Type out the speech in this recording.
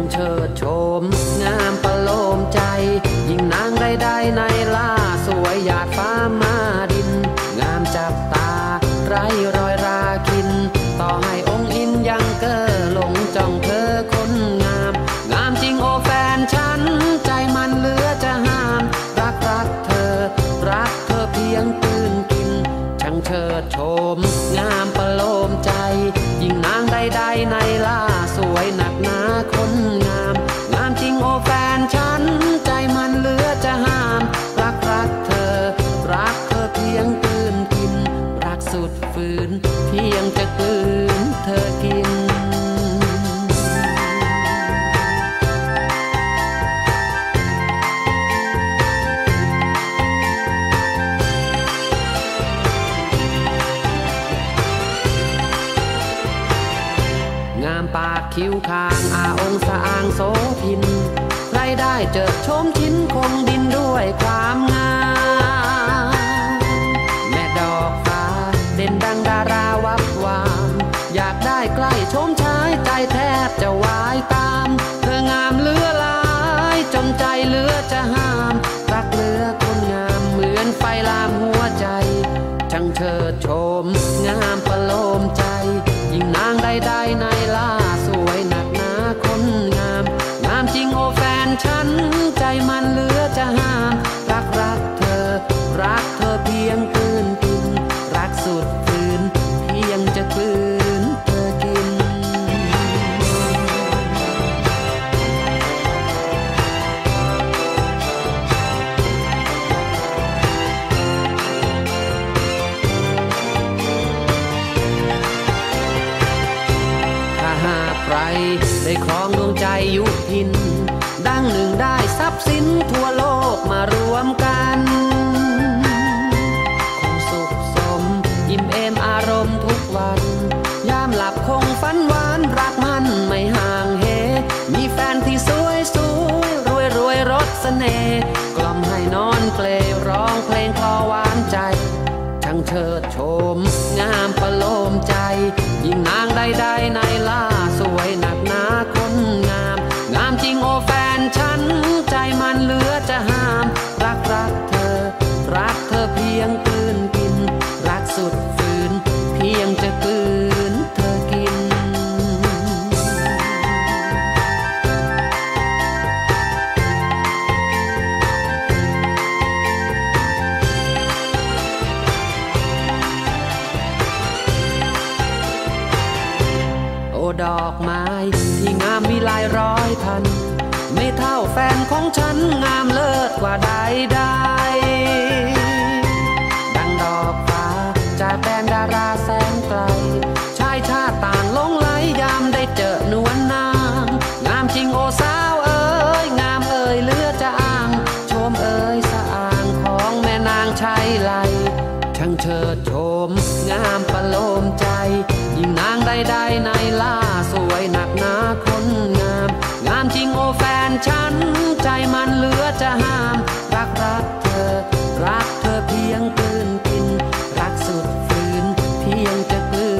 นเชิดโฉมงามประโลมใจ ยิ่งนางใดๆในล่าสวยหยาดฟ้ามาดิน งามจับตา ไรรอยราคิน ต่อให้องค์อินยังเก้อหลงจ้องเธอคนงาม งามจริงโอแฟนฉัน ใจมันเหลือจะห้าม รักรักเธอ รักเธอเพียงตื่นกินช่างเชิดโฉมงามประโลมใจ ยิ่งนางใดๆในากคิ้วคางอาองสะอางโสพินใครได้เจอชมชิ้นคงดินด้วยความงามแม่ดอกฟ้าเด่นดังดาราวับวาม อยากได้ใกล้ชมชายใจแทบจะวายตาม เธองามเลือลายจนใจเลือจะห้ามรักเลือคนงามเหมือนไฟลามหัวใจช่างเชิดชมงามประโลมใจ ยิ่งนางใดๆในล่าสวยหนักหนาคนงาม งามจริงโอแฟนฉันใจมันลื หากใครได้ครองดวงใจยุพิน ดังหนึ่งได้ทรัพย์สินทั่วโลกมารวมกัน ช่างเชิดชมงามประโลมใจ ยิ่งนางใดๆในล่าสวยนัก ดอกไม้ ที่งามมีลายร้อยพัน ไม่เท่าแฟนของฉันงามเลิศกว่าใดใดดังดอกฟ้าจากแดนดาราแสนไกล ชายชาติต่างหลงไหลยามได้เจอนวลนาง งามจริงโอสาวเอ๋ยงามเอ๋ยเลือจะอ้างชมเอ๋ยสะอ่างของแม่นางชัยไลช่างเชิดชม งามประโลมใจ ยิ่งนางใดๆในล่าสวยหนักหนาคนงาม งามจริงโอแฟนฉัน ใจมันเหลือจะห้าม รักรักเธอ รักเธอเพียงกลืนกิน รักสุดฝืนเพียงจะกลืนเธอกิน